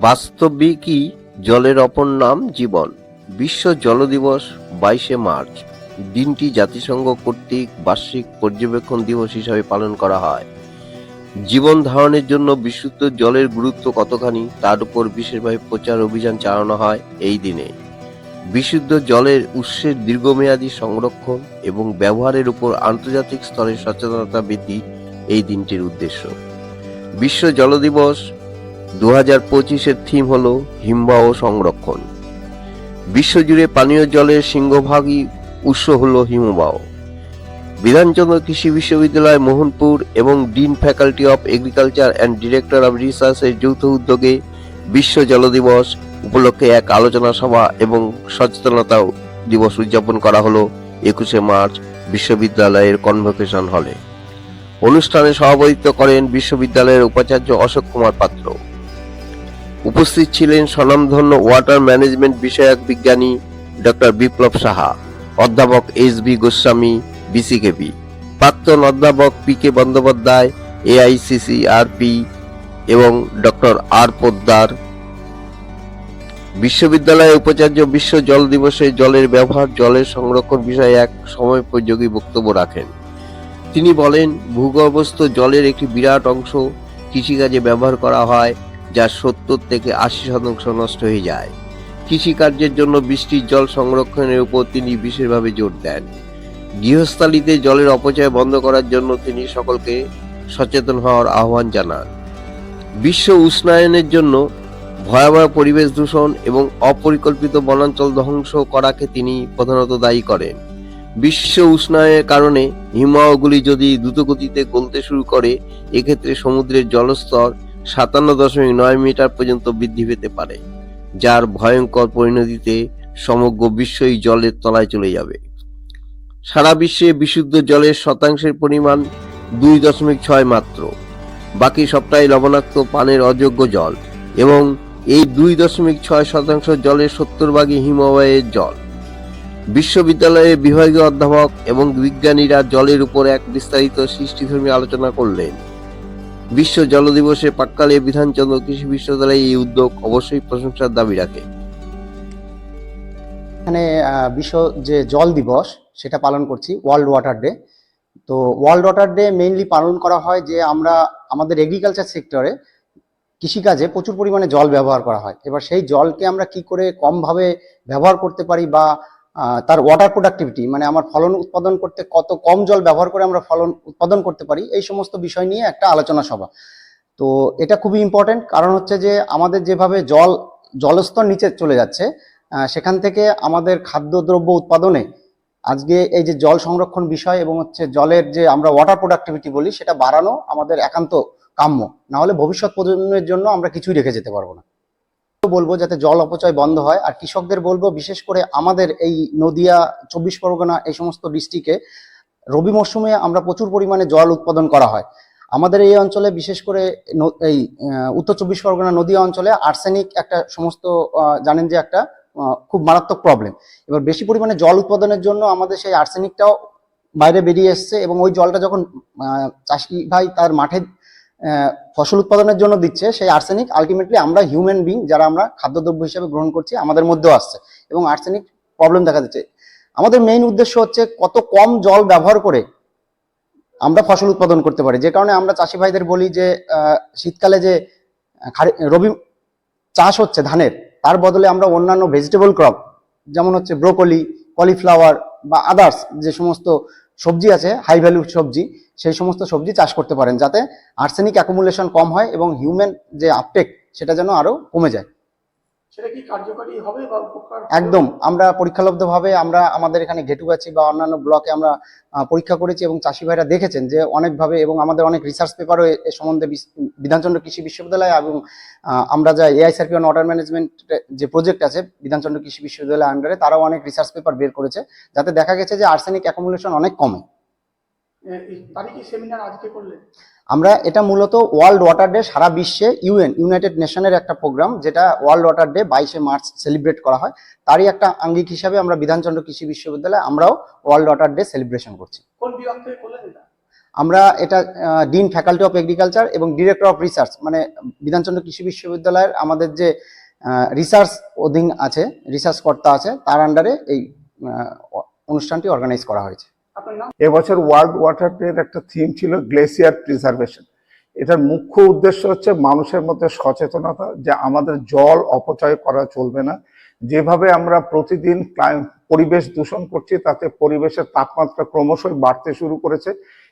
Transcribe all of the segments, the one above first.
বাস্তবিকই জলের অপর নাম জীবন। বিশ্ব জল দিবস বাইশে মার্চ। দিনটি জাতিসংঘ কর্তৃক বার্ষিক পর্যবেক্ষণ দিবস হিসাবে পালন করা হয়। জীবন ধারণের জন্য বিশুদ্ধ জলের গুরুত্ব কতখানি, তার উপর বিশেষভাবে প্রচার অভিযান চালানো হয় এই দিনে। বিশুদ্ধ জলের উৎসের দীর্ঘমেয়াদী সংরক্ষণ এবং ব্যবহারের উপর আন্তর্জাতিক স্তরে সচেতনতা বৃদ্ধি এই দিনটির উদ্দেশ্য। বিশ্ব জল দিবস দু হাজার পঁচিশের থিম হল হিমবাহ সংরক্ষণ। বিশ্বজুড়ে পানীয় জলের সিংহভাগই উৎস হল হিমবাহ। বিধানচন্দ্র কৃষি বিশ্ববিদ্যালয়, মোহনপুর এবং dean faculty of agriculture and director of রিসার্চের যৌথ উদ্যোগে বিশ্ব জল দিবস উপলক্ষে এক আলোচনা সভা এবং সচেতনতা দিবস উদযাপন করা হলো একুশে মার্চ বিশ্ববিদ্যালয়ের কনভোকেশন হলে। অনুষ্ঠানে সভাপতিত্ব করেন বিশ্ববিদ্যালয়ের উপাচার্য অশোক কুমার পাত্র। উপস্থিত ছিলেন স্বনামধন্য ওয়াটার ম্যানেজমেন্ট বিষয়ক বিজ্ঞানী ডক্টর বিপ্লব সাহা, অধ্যাপক এস বি গোস্বামী বিসিকেপি প্রাক্তন অধ্যাপক P K Bandyopadhyay AICC AICCRP এবং ডক্টর আর পোদ্দার। বিশ্ববিদ্যালয়ের উপাচার্য বিশ্ব জল দিবসে জলের ব্যবহার, জলের সংরক্ষণ বিষয়ে এক সময়োপযোগী বক্তব্য রাখেন। তিনি বলেন, ভূগর্ভস্থ জলের একটি বিরাট অংশ কৃষিকাজে ব্যবহার করা হয় যা সত্তর থেকে আশি শতাংশ নষ্ট হয়ে যায়। কৃষিকার্যের জন্য বৃষ্টির জল সংরক্ষণের উপর তিনি বিশেষভাবে জোর দেন। গৃহস্থালিতে জলের অপচয় বন্ধ করার জন্য তিনি সকলকে সচেতন হওয়ার আহ্বান জানান। বিশ্ব উষ্ণায়নের জন্য ভয়াবহ পরিবেশ দূষণ এবং অপরিকল্পিত বনাঞ্চল ধ্বংস করাকে তিনি প্রধানত দায়ী করেন। বিশ্ব উষ্ণায়নের কারণে হিমবাহগুলি যদি দ্রুতগতিতে গলতে শুরু করে, এক্ষেত্রে সমুদ্রের জলস্তর সাতান্ন দশমিক নয় মিটার পর্যন্ত বৃদ্ধি পেতে পারে, যার ভয়ঙ্কর পরিণতিতে সমগ্র বিশ্বই জলের তলায় চলে যাবে। সারা বিশ্বে বিশুদ্ধ জলের শতাংশের পরিমাণ দুই দশমিক ছয় মাত্র। বাকি সবটাই লবণাক্ত পানের অযোগ্য জল এবং এই দুই দশমিক ছয় শতাংশ জলের সত্তর ভাগই হিমবাহের জল। বিশ্ববিদ্যালয়ের বিভাগীয় অধ্যাপক এবং বিজ্ঞানীরা জলের উপর এক বিস্তারিত সৃষ্টিধর্মী আলোচনা করলেন। বিশ্ব জল দিবসে পাককালে বিধানচন্দ্র কৃষি বিশ্ববিদ্যালয় এই উদ্যোগ অবশ্যই প্রশংসার দাবি রাখে। এখানে বিশ্ব যে জল দিবস, সেটা পালন করছি ওয়ার্ল্ড ওয়াটার ডে। তো ওয়ার্ল্ড ওয়াটার ডে মেইনলি পালন করা হয় যে আমরা, আমাদের এগ্রিকালচার সেক্টরে কৃষিকাজে প্রচুর পরিমাণে জল ব্যবহার করা হয়। এবার সেই জলকে আমরা কি করে কমভাবে ব্যবহার করতে পারি বা তার ওয়াটার প্রোডাক্টিভিটি মানে আমার ফলন উৎপাদন করতে কত কম জল ব্যবহার করে আমরা ফলন উৎপাদন করতে পারি, এই সমস্ত বিষয় নিয়ে একটা আলোচনা সভা। তো এটা খুবই ইম্পর্টেন্ট কারণ হচ্ছে যে আমাদের যেভাবে জল, জলস্তর নিচে চলে যাচ্ছে সেখান থেকে আমাদের খাদ্যদ্রব্য উৎপাদনে আজকে এই যে জল সংরক্ষণ বিষয় এবং হচ্ছে জলের যে আমরা ওয়াটার প্রোডাক্টিভিটি বলি, সেটা বাড়ানো আমাদের একান্ত কাম্য। না হলে ভবিষ্যৎ প্রজন্মের জন্য আমরা কিছুই রেখে যেতে পারব না। বলব যাতে জল অপচয় বন্ধ হয়। আর কৃষকদের বলব, বিশেষ করে আমাদের এই নদিয়া, চব্বিশ পরগনা এই সমস্ত ডিস্ট্রিক্টে রবি মরশুমে আমরা প্রচুর পরিমাণে জল উৎপাদন করা হয়। আমাদের এই অঞ্চলে বিশেষ করে এই উত্তর চব্বিশ পরগনা নদীয়া অঞ্চলে আর্সেনিক একটা সমস্ত জানেন যে একটা খুব মারাত্মক প্রবলেম এবার বেশি পরিমাণে জল উৎপাদনের জন্য আমাদের সেই আর্সেনিকটাও বাইরে বেরিয়ে এসছে এবং ওই জলটা যখন চাষি ভাই তার মাঠে ফসল উৎপাদনের জন্য দিচ্ছে সেই আর্সেনিক আলটিমেটলি আমরা হিউম্যান বিং যারা আমরা খাদ্যদ্রব্য হিসেবে গ্রহণ করছি, আমাদের মধ্যেও আসছে এবং আর্সেনিক প্রবলেম দেখা দিচ্ছে। আমাদের মেইন উদ্দেশ্য হচ্ছে কত কম জল ব্যবহার করে আমরা ফসল উৎপাদন করতে পারি। যে কারণে আমরা চাষি ভাইদের বলি যে শীতকালে যে রবি চাষ হচ্ছে ধানের, তার বদলে আমরা অন্যান্য ভেজিটেবল ক্রপ যেমন হচ্ছে ব্রোকলি কলিফ্লাওয়ার বা আদার্স যে সমস্ত সবজি আছে হাই ভ্যালু সবজি, সেই সমস্ত সবজি চাষ করতে পারেন যাতে আর্সেনিক অ্যাকুমুলেশন কম হয় এবং হিউম্যান যে আপটেক সেটা যেন আরও কমে যায়। একদম। আমরা পরীক্ষালব্ধভাবে আমরা আমাদের এখানে ঘেটুগাছি বা অন্যান্য ব্লকে আমরা পরীক্ষা করেছি এবং চাষি ভাইরা দেখেছেন যে অনেকভাবে এবং আমাদের অনেক রিসার্চ পেপারও এ সম্বন্ধে বিধানচন্দ্র কৃষি বিশ্ববিদ্যালয় এবং আমরা যা এআইসিআরপি অন ওয়াটার ম্যানেজমেন্ট যে প্রজেক্ট আছে বিধানচন্দ্র কৃষি বিশ্ববিদ্যালয়ের আন্ডারে তারাও অনেক রিসার্চ পেপার বের করেছে যাতে দেখা গেছে যে আর্সেনিক অ্যাকুমুলেশন অনেক কমে। সেমিনার আজকে করলেন? আমরা এটা মূলত ওয়ার্ল্ড ওয়াটার ডে সারা বিশ্বে ইউএন ইউনাইটেড নেশনের একটা প্রোগ্রাম যেটা ওয়ার্ল্ড ওয়াটার ডে বাইশে মার্চ সেলিব্রেট করা হয়। তারই একটা আঙ্গিক হিসাবে আমরা বিধানচন্দ্র কৃষি বিশ্ববিদ্যালয়ে আমরাও ওয়ার্ল্ড ওয়াটার ডে সেলিব্রেশন করছি। আমরা এটা ডিন ফ্যাকাল্টি অফ এগ্রিকালচার এবং ডিরেক্টর অফ রিসার্চ মানে বিধানচন্দ্র কৃষি বিশ্ববিদ্যালয়ের আমাদের যে রিসার্চ অধীন আছে রিসার্চ কর্তা আছে তার আন্ডারে এই অনুষ্ঠানটি অর্গানাইজ করা হয়েছে। এবছর ওয়ার্ল্ড ওয়াটার ডের একটা থিম ছিল গ্লেসিয়ার প্রিজার্ভেশন। এটার মুখ্য উদ্দেশ্য হচ্ছে মানুষের মধ্যে সচেতনতা, যে আমাদের জল অপচয় করা চলবে না। যেভাবে আমরা প্রতিদিন পরিবেশ দূষণ করছি, তাতে পরিবেশের তাপমাত্রা ক্রমশই বাড়তে শুরু করেছে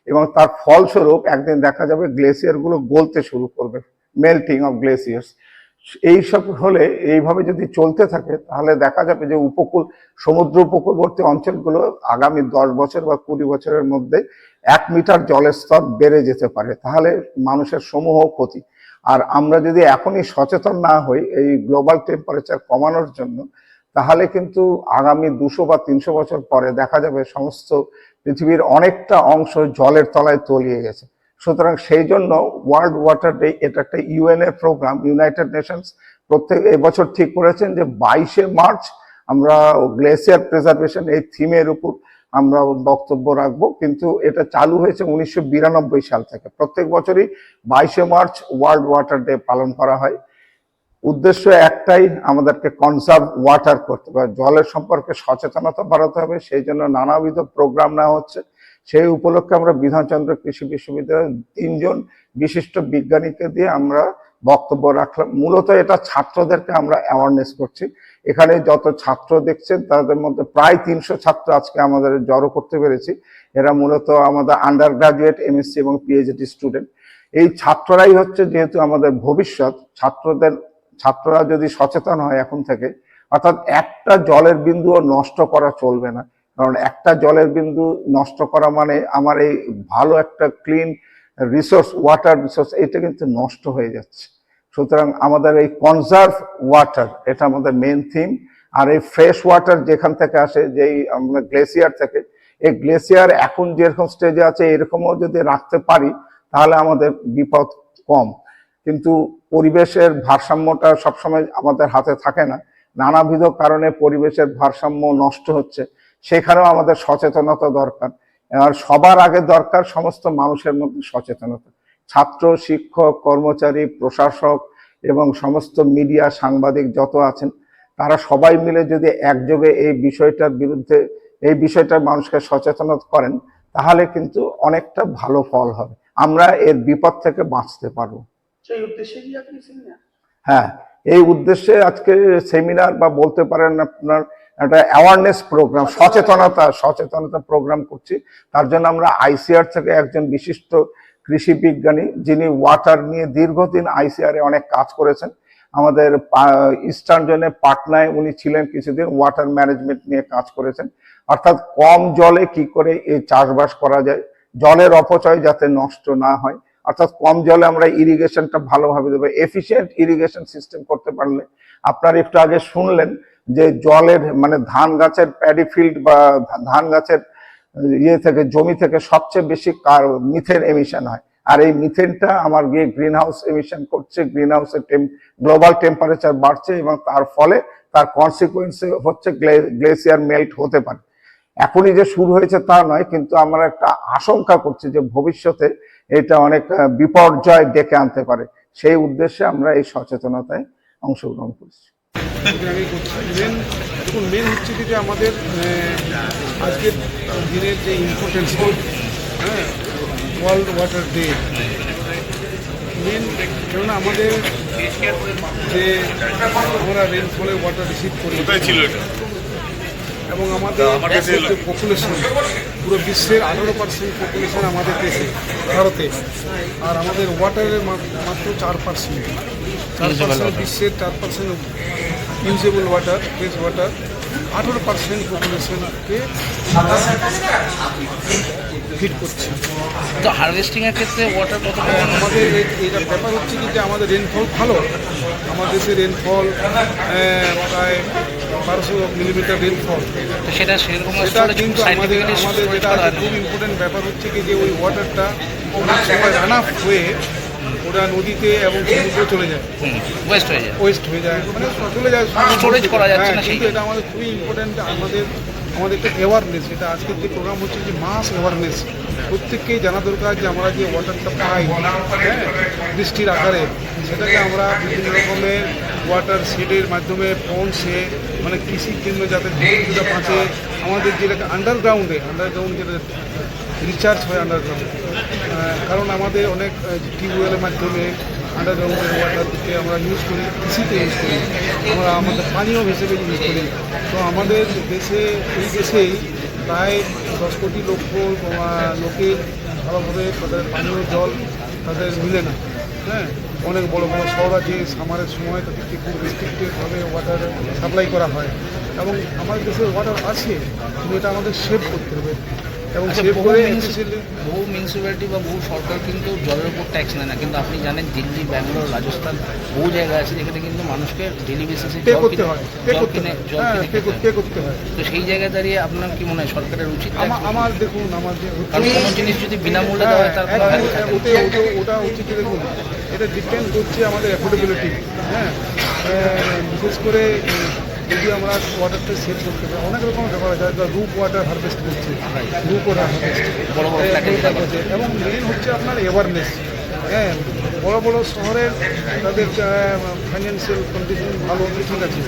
এবং তার ফলস্বরূপ একদিন দেখা যাবে গ্লেসিয়ারগুলো গলতে শুরু করবে মেল্টিং অফ গ্লেসিয়ার্স এইসব হলে এইভাবে যদি চলতে থাকে, তাহলে দেখা যাবে যে উপকূল, সমুদ্র উপকূলবর্তী অঞ্চলগুলো আগামী দশ বছর বা কুড়ি বছরের মধ্যে এক মিটার জলের স্তর বেড়ে যেতে পারে। তাহলে মানুষের সমূহ ক্ষতি। আর আমরা যদি এখনই সচেতন না হই এই গ্লোবাল টেম্পারেচার কমানোর জন্য, তাহলে কিন্তু আগামী দুশো বা তিনশো বছর পরে দেখা যাবে সমস্ত পৃথিবীর অনেকটা অংশ জলের তলায় তলিয়ে গেছে। সুতরাং সেই জন্য ওয়ার্ল্ড ওয়াটার ডে এটা একটা ইউএন এর প্রোগ্রাম ইউনাইটেড নেশনস প্রত্যেক এবছর ঠিক করেছেন যে বাইশে মার্চ আমরা গ্লেসিয়ার প্রিজার্ভেশন এই থিমের উপর আমরা বক্তব্য রাখব। কিন্তু এটা চালু হয়েছে উনিশশো বিরানব্বই সাল থেকে। প্রত্যেক বছরই বাইশে মার্চ ওয়ার্ল্ড ওয়াটার ডে পালন করা হয়। উদ্দেশ্য একটাই, আমাদেরকে কনজার্ভ ওয়াটার করতে হবে। জলের সম্পর্কে সচেতনতা বাড়াতে হবে। সেই জন্য নানাবিধ প্রোগ্রাম নেওয়া হচ্ছে। সেই উপলক্ষে আমরা বিধানচন্দ্র কৃষি বিশ্ববিদ্যালয়ের তিনজন বিশিষ্ট বিজ্ঞানীকে দিয়ে আমরা বক্তব্য রাখলাম। মূলত এটা ছাত্রদেরকে আমরা অ্যাওয়ারনেস করছি। এখানে যত ছাত্র দেখছেন, তাদের মধ্যে প্রায় তিনশো ছাত্র আজকে আমাদের জড়ো করতে পেরেছি। এরা মূলত আমাদের আন্ডার গ্রাজুয়েট এমএসসি এবং পিএইচডি স্টুডেন্ট এই ছাত্ররাই হচ্ছে যেহেতু আমাদের ভবিষ্যৎ, ছাত্রদের, ছাত্ররা যদি সচেতন হয় এখন থেকে, অর্থাৎ একটা জলের বিন্দুও নষ্ট করা চলবে না। কারণ একটা জলের বিন্দু নষ্ট করা মানে আমার এই ভালো একটা ক্লিন রিসোর্স ওয়াটার রিসোর্স এটা কিন্তু নষ্ট হয়ে যাচ্ছে। সুতরাং আমাদের এই কনজার্ভ ওয়াটার এটা আমাদের মেন থিম আর এই ফ্রেশ ওয়াটার যেখান থেকে আসে, যেই আমরা গ্লেসিয়ার থেকে, এই গ্লেসিয়ার এখন যেরকম স্টেজে আছে, এরকমও যদি রাখতে পারি, তাহলে আমাদের বিপদ কম। কিন্তু পরিবেশের ভারসাম্যটা সবসময় আমাদের হাতে থাকে না। নানাবিধ কারণে পরিবেশের ভারসাম্য নষ্ট হচ্ছে। সেখানেও আমাদের সচেতনতা দরকার। আর সবার আগে দরকার সমস্ত মানুষের মধ্যে সচেতনতা। ছাত্র শিক্ষক কর্মচারী প্রশাসক এবং সমস্ত মিডিয়া সাংবাদিক যত আছেন তারা সবাই মিলে যদি একযোগে এই বিষয়টার বিরুদ্ধে এই বিষয়টার মানুষকে সচেতনতা করেন তাহলে কিন্তু অনেকটা ভালো ফল হবে। আমরা এর বিপদ থেকে বাঁচতে পারব। হ্যাঁ এই উদ্দেশ্যে আজকে সেমিনার বা বলতে পারেন আপনার একটা অ্যাওয়ারনেস প্রোগ্রাম সচেতনতা সচেতনতা প্রোগ্রাম করছি। তার জন্য আমরা আইসিআর থেকে একজন বিশিষ্ট কৃষি বিজ্ঞানী যিনি ওয়াটার নিয়ে দীর্ঘদিন আইসিআর এ অনেক কাজ করেছেন, আমাদের ইস্টার্ন জোনে পাটনায় উনি ছিলেন কিছুদিন ওয়াটার ম্যানেজমেন্ট নিয়ে কাজ করেছেন। অর্থাৎ কম জলে কি করে এই চাষবাস করা যায়, জলের অপচয় যাতে নষ্ট না হয়, অর্থাৎ কম জলে আমরা ইরিগেশনটা ভালোভাবে দেবো এফিসিয়েন্ট ইরিগেশন সিস্টেম করতে পারলে। আপনারা একটু আগে শুনলেন যে জলের মানে ধান গাছের প্যাডি ফিল্ড বা ধান গাছের ইয়ে থেকে, জমি থেকে সবচেয়ে বেশি কার মিথেন এমিশন হয়। আর এই মিথেনটা আমার গিয়ে গ্রিন হাউস এমিশন করছে গ্রিন হাউসের গ্লোবাল টেম্পারেচার বাড়ছে এবং তার ফলে তার কনসিকুয়েন্সে হচ্ছে গ্লেসিয়ার মেল্ট হতে পারে। এখনই যে শুরু হয়েছে তা নয়, কিন্তু আমরা একটা আশঙ্কা করছি যে ভবিষ্যতে এটা অনেক বিপর্যয় ডেকে আনতে পারে। সেই উদ্দেশ্যে আমরা এই সচেতনতায় অংশগ্রহণ করছি। আমি করছি মেন দেখুন মেন হচ্ছে কি যে আমাদের আজকের দিনের যে ইম্পর্টেন্স হ্যাঁ ওয়ার্ল্ড ওয়াটার ডে মেন কেননা আমাদের যে আমরা রেনফলে ওয়াটার রিসিভ করি ছিল এটা? এবং আমাদের যে পপুলেশন পুরো বিশ্বের আঠারো পার্সেন্ট পপুলেশন আমাদের দেশে ভারতে। আর আমাদের ওয়াটারের মা- মাত্র চার পার্সেন্ট চার পার্সেন্ট বিশ্বের চার percent usable water fresh water আঠারো পার্সেন্ট পপুলেশনকে ফিট করছে। তো হারভেস্টিং এর ক্ষেত্রে ওয়াটার কত আমাদের এইটা ব্যাপার হচ্ছে কি যে আমাদের রেনফল ভালো আমাদের দেশে রেনফল প্রায় বারোশো মিলিমিটার রেনফল সেটা সেরকম সেটা কিন্তু আমাদের আমাদের যেটা খুব ইম্পর্টেন্ট ব্যাপার হচ্ছে কি যে ওই ওয়াটারটা রান আপ হয়ে ওটা নদীতে এবং সমুদ্রে চলে যায়। ওয়েস্ট হয়ে যায়। ওয়েস্ট হয়ে যায়। মানে চলে যায় Storage করা যাচ্ছে হ্যাঁ, না কিন্তু এটা আমাদের খুবই ইম্পর্টেন্ট আমাদের আমাদের একটা অ্যাওয়ারনেস এটা আজকের যে প্রোগ্রাম হচ্ছে যে মাস অ্যাওয়ারনেস প্রত্যেককেই জানা দরকার যে আমরা যে ওয়াটারটা পাই হ্যাঁ বৃষ্টির আকারে সেটাকে আমরা বিভিন্ন রকমের ওয়াটার শেডের মাধ্যমে পন্ডসে মানে কৃষির জন্য যাতে জলটা বাঁচে। আমাদের যেটাকে আন্ডারগ্রাউন্ডে আন্ডারগ্রাউন্ড যেটা রিচার্জ হয় আন্ডারগ্রাউন্ড কারণ আমাদের অনেক টিউবওয়েলের মাধ্যমে আন্ডারগ্রাউন্ডের ওয়াটারকে আমরা ইউজ করি, কৃষিতে ইউজ করি। আমরা আমাদের পানীয় হিসেবে ইউজ করি। তো আমাদের দেশে, এই দেশেই প্রায় দশ কোটি লক্ষ লোকে ভালোভাবে তাদের পানীয় জল তাদের মিলে না। হ্যাঁ অনেক বড় বড় শহর আছে সামারের সময় তাদেরকে খুব রেস্ট্রিক্টেডভাবে ওয়াটার সাপ্লাই করা হয়। এবং আমাদের দেশে ওয়াটার আছে, কিন্তু এটা আমাদের সেভ করতে হবে। এবং আচ্ছা, বহু মিউনিসিপ্যালিটি বা বহু সরকার কিন্তু জলের উপর ট্যাক্স নেয় না। কিন্তু আপনি জানেন দিল্লি ব্যাঙ্গালোর রাজস্থান বহু জায়গা আছে যেখানে কিন্তু মানুষকে ডেলি বেসিসে জল কিনে জল করতে হয়। তো সেই জায়গায় দাঁড়িয়ে আপনার কি মনে হয়? সরকারের উচিত আমার দেখুন আমার কোনো জিনিস যদি বিনামূল্যে দেওয়া হয় তার হ্যাঁ, ওটা উচিত দেখুন। এটা ডিপেন্ড করছে আমাদের অ্যাফোর্ডেবিলিটি হ্যাঁ বিশেষ করে যদি আমরা ওয়াটারটা সেভ করতে পারি অনেক রকম ব্যাপার আছে রুপ ওয়াটার হারভেস্ট করছে রুপ ওয়াটার হারভেস্ট এবং মেন হচ্ছে আপনার অ্যাওয়ারনেস হ্যাঁ বড় বড় শহরের তাদের ফাইন্যান্সিয়াল কন্ডিশন ভালো ঠিক আছে।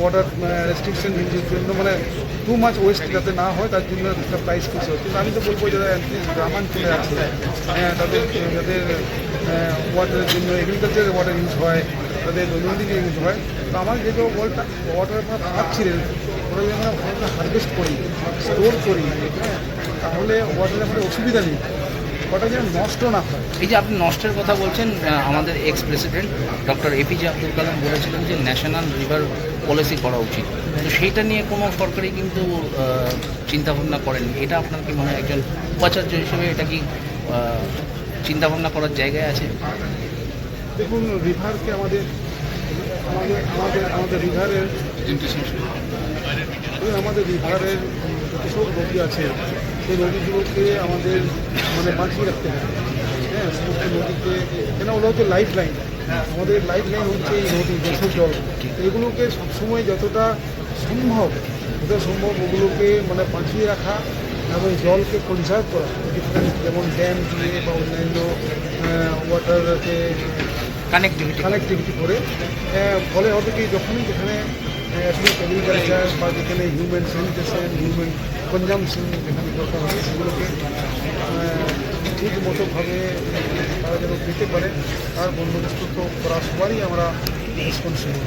ওয়াটার রেস্ট্রিকশন জন্য মানে টু মাচ ওয়েস্ট যাতে না হয় তার জন্য একটা প্রাইস কিছু হয় কিন্তু আমি তো বলব যারা গ্রামাঞ্চলে আছে। হ্যাঁ, তাদের যাদের ওয়াটারের জন্য এগ্রিকালচারের ওয়াটার ইউজ হয়, তাদের দৈনন্দিন ইউজ হয়, তো আমার যেগুলো ওয়াটার ওয়াটার আমরা পাচ্ছিলেন ওটা যদি আমরা ওয়াটার হারভেস্ট করি স্টোর করি হ্যাঁ তাহলে ওয়াটারের আমাদের অসুবিধা নেই। ওটা যেন নষ্ট না হয়। এই যে আপনি নষ্টের কথা বলছেন আমাদের ex president doctor APJ Abdul Kalam বলেছিলেন যে ন্যাশনাল রিভার পলিসি করা উচিত। তো সেইটা নিয়ে কোনো সরকারই কিন্তু চিন্তা ভাবনা করেনি এটা আপনার কি মনে হয় একজন উপাচার্য হিসেবে এটা কি চিন্তা ভাবনা করার জায়গায় আছে। দেখুন, রিভারকে আমাদের আমাদের আমাদের আমাদের রিভারের আমাদের রিভারের যেসব নদী আছে। সেই নদীগুলোকে আমাদের মানে বাঁচিয়ে রাখতে হবে। হ্যাঁ সমস্ত নদীকে কেন ওরা হচ্ছে লাইফ লাইন আমাদের লাইফ লাইন হচ্ছে এই নদী, দেশের জল। এগুলোকে সবসময় যতটা সম্ভব যতটা সম্ভব ওগুলোকে মানে বাঁচিয়ে রাখা এবং জলকে কনজার্ভ করা ডিফারেন্ট যেমন ড্যাম দিয়ে বা অন্যান্য ওয়াটারকে কানেক্টিভিটি কানেক্টিভিটি করে। ফলে হবে কি যখনই যেখানে এগ্রিকালচার বা যেখানে হিউম্যান স্যানিটেশন হিউম্যান কনজামশন যেখানে দরকার হবে সেগুলোকে ঠিক মতোভাবে তারা যেন দিতে পারে তার বন্দোবস্ত তো করা সবারই আমরা রেসপন্সিবল